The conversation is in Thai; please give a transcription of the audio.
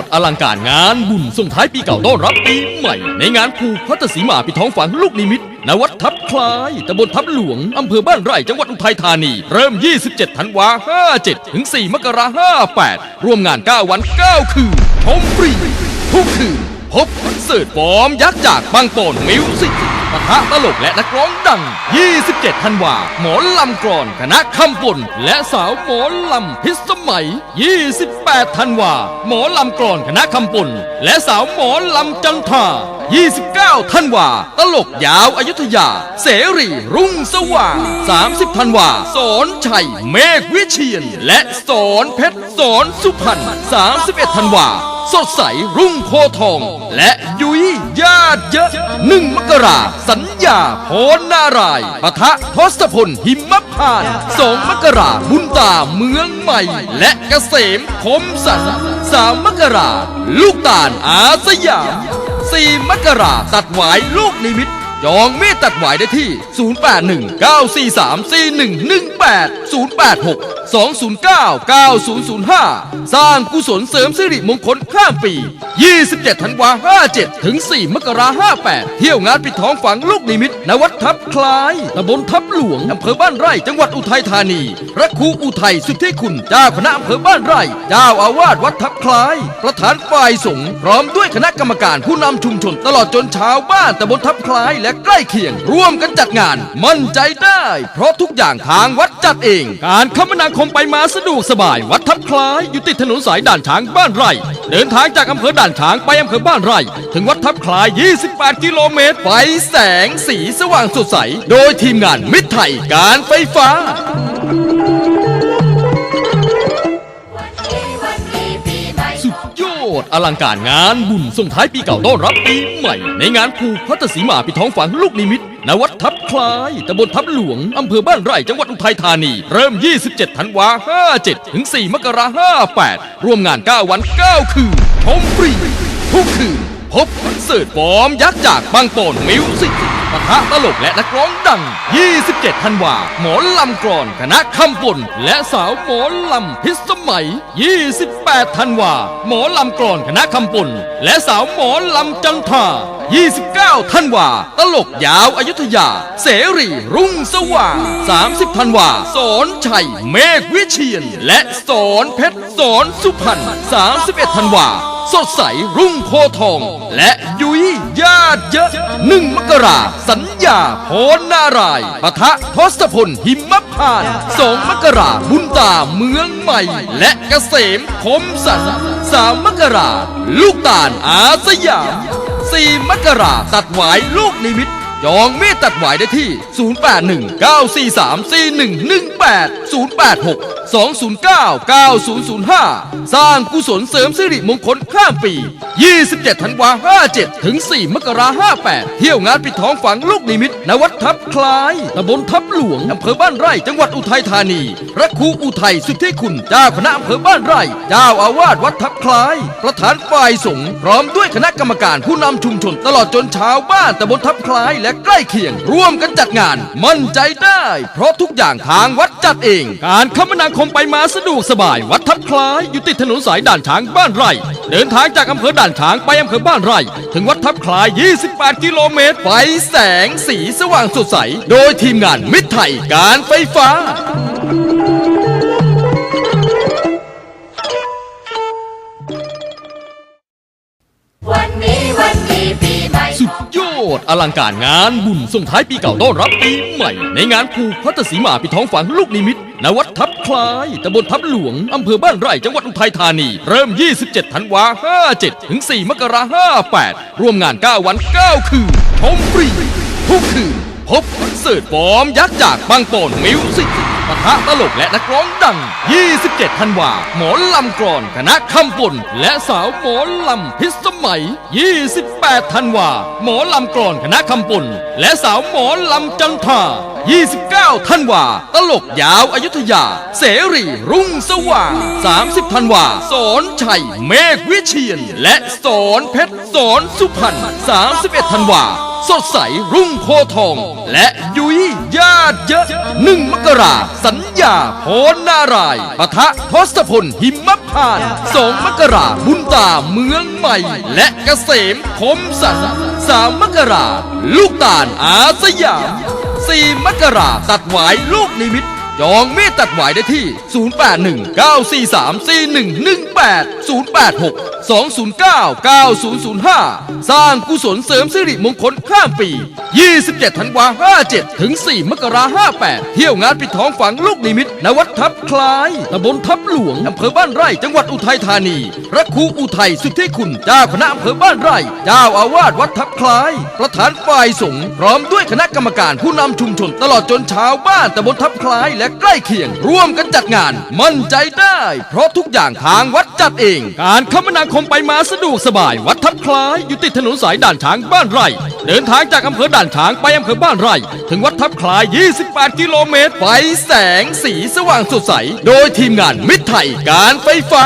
ดอลังการงานบุญส่งท้ายปีเก่าต้อนรับปีใหม่ ในงานผูกพัตสีมาปิดท้องฝังลูกนิมิตณวัดทับคลายตำบลทับหลวง อำเภอบ้านไร่จังหวัดอุทัยธานี เริ่ม 27 ธันวา 57 ถึง 4 มกราคม 58 ร่วมงาน 9 วัน 9 คืนชมฟรีทุกคืน พบคอนเสิร์ตฟอร์มยักษ์จากบางโปนมิวสิก ปะทะตลกและนักร้องดัง 27 ธันวา หมอลำกรอนคณะคำปุ่น และสาวหมอลำพิสมัย 28 ธันวา หมอลำกรอนคณะคำปุ่น และสาวหมอลำจันทรา29 ธันวา ตลกยาวอายุทยา เสรีรุ่งสว่าง 30 ธันวา สอนชัย เมฆวิเชียน และสอนเพชรสอนสุพรรณ 31 ธันวา สดใสรุ่งโพทอง และยุ้ยญาติเยอะหนึ่งมกราสัญญาโพนนารายปะทะทศพลหิมพานต์สองมกราบุญตาเมืองใหม่ และเกษมคมสันสามมกราลูกตาลอาสยามสี่มกราตัดหวายลูกนิมิต จองมีดตัดหวายได้ที่ 0819434118 086 209 9005 สร้างกุศลเสริมสิริมงคลข้ามปี 27 ธันวา 57 ถึง 4 มกรา 58 เที่ยวงานปิดทองฝังลูกนิมิตณวัดทับคลายตำบลทับหลวง อำเภอบ้านไร่ จังหวัดอุทัยธานี พระครูอุทัยสุทธิคุณ เจ้าคณะอำเภอบ้านไร่ เจ้าอาวาสวัดทับคลาย ประธานฝ่ายสงฆ์ พร้อมด้วยคณะกรรมการผู้นำชุมชนตลอดจนชาวบ้านตำบลทับคลายและใกล้เคียงร่วมกันจัดงาน มั่นใจได้ เพราะทุกอย่างทางวัดจัดเอง การคมนาคมไปมาสะดวกสบาย วัดทับคลายอยู่ติดถนนสายด่านช้างบ้านไร่ เดินทางจากอำเภอด่านช้างไปอำเภอบ้านไร่ ถึงวัดทับคลาย 28 กิโลเมตรไฟแสงสีสว่างสดใส โดยทีมงานมิตรไทยการไฟฟ้า อลังการงานบุญส่งท้ายปีเก่าต้อนรับปีใหม่ ในงานผูกพัตสีมาปิดท้องฝังลูกนิมิตณวัดทับคลายตำบลทับหลวง อำเภอบ้านไร่จังหวัดอุทัยธานี เริ่ม 27 ธันวา 57 ถึง 4 มกราคม 58 ร่วมงาน 9 วัน 9 คืนชมฟรีทุกคืน พบคอนเสิร์ตฟอร์มยักษ์จากบางปอนมิวสิก ปะทะตลกและนักร้องดัง 27 ธันวา หมอลำกรอนคณะคำปนและสาวหมอลำพิสมัย 28 ธันวา หมอลำกรอนคณะคำปนและสาวหมอลำจันทา29 ธันวา ตลกยาวอายุทยา เสรีรุ่งสว่าง 30 ธันวา สอนชัย เมฆวิเชียน และสอนเพชรสอนสุพรรณ 31 ธันวา สดใสรุ่งโพทอง และยุ้ยญาติเยอะหนึ่งมกราสัญญาโพนนารายปะทะทศพลหิมพานสองมกราบุญตาเมืองใหม่ และเกษมคมสันสามมกราลูกตาลอาสยามสี่มกราตัดหวายลูกนิมิต จองมีดตัดหวายได้ที่ 0819434118 086 209 9005 สร้างกุศลเสริมสิริมงคลข้ามปี 27 ธันวา 57 ถึง 4 มกรา 58 เที่ยวงานปิดทองฝังลูกนิมิตณวัดทับคลายตำบลทับหลวง อำเภอบ้านไร่ จังหวัดอุทัยธานี พระครูอุทัยสุทธิคุณ เจ้าคณะอำเภอบ้านไร่ เจ้าอาวาสวัดทับคลาย ประธานฝ่ายสงฆ์ พร้อมด้วยคณะกรรมการผู้นำชุมชนตลอดจนชาวบ้านตำบลทับคลายและใกล้เคียงร่วมกันจัดงาน มั่นใจได้ เพราะทุกอย่างทางวัดจัดเอง การคมนาคมไปมาสะดวกสบาย วัดทับคลายอยู่ติดถนนสายด่านช้างบ้านไร่ เดินทางจากอำเภอด่านช้างไปอำเภอบ้านไร่ ถึงวัดทับคลาย 28 กิโลเมตรไฟแสงสีสว่างสดใส โดยทีมงานมิตรไทยการไฟฟ้า ดอลังการงานบุญส่งท้ายปีเก่าต้อนรับปีใหม่ ในงานผูกพัตสีมาปิดท้องฝังลูกนิมิตณวัดทับคลายตำบลทับหลวง อำเภอบ้านไร่จังหวัดอุทัยธานี เริ่ม 27 ธันวา 57 ถึง 4 มกรา58 ร่วมงาน 9 วัน 9 คืนชมฟรี ทุกคืน พบคอนเสิร์ตฟอร์มยักษ์จากบางโปนมิวสิก ปะทะตลกและนักร้องดัง 27 ธันวา หมอลำกรอนคณะคำปนและสาวหมอลำพิสมัย 28 ธันวา หมอลำกรอนคณะคำปนและสาวหมอลำจันทา29 ธันวา ตลกยาวอายุทยา เสรีรุ่งสว่าง 30 ธันวา สอนชัย เมฆวิเชียน และสอนเพชรสอนสุพรรณ 31 ธันวา สดใสรุ่งโพทอง และยุ้ยญาติเยอะหนึ่งมกราสัญญาโพนนารายปะทะทศพลหิมพานตสองมกราบุญตาเมืองใหม่ และเกษมคมสันสามมกราลูกตาลอาสยามสี่มกราตัดหวายลูกนิมิต จองมีดตัดหวายได้ที่ 0819434118 086-209-9005 สร้างกุศลเสริมสิริมงคลข้ามปี 27 ธันวา57 ถึง 4 มกรา58 เที่ยวงานปิดทองฝังลูกนิมิตณวัดทับคล้ายตำบลทับหลวง อำเภอบ้านไร่ จังหวัดอุทัยธานี พระครูอุทัยสุทธิคุณ เจ้าคณะอำเภอบ้านไร่ เจ้าอาวาสวัดทับคล้าย ประธานฝ่ายสงฆ์ พร้อมด้วยคณะกรรมการผู้นำชุมชนตลอดจนชาวบ้านตำบลทับคล้ายและใกล้เคียง ร่วมกันจัดงาน มั่นใจได้ เพราะทุกอย่างทางวัดจัดเอง การคมนาคมไปมาสะดวกสบาย วัดทับคล้ายอยู่ติดถนนสายด่านช้างบ้านไร่ เดินทางจากอำเภอด่านช้างไปอำเภอบ้านไร่ ถึงวัดทับคล้าย 28 กิโลเมตรไฟแสงสีสว่างสดใส โดยทีมงานมิตรไทยการไฟฟ้า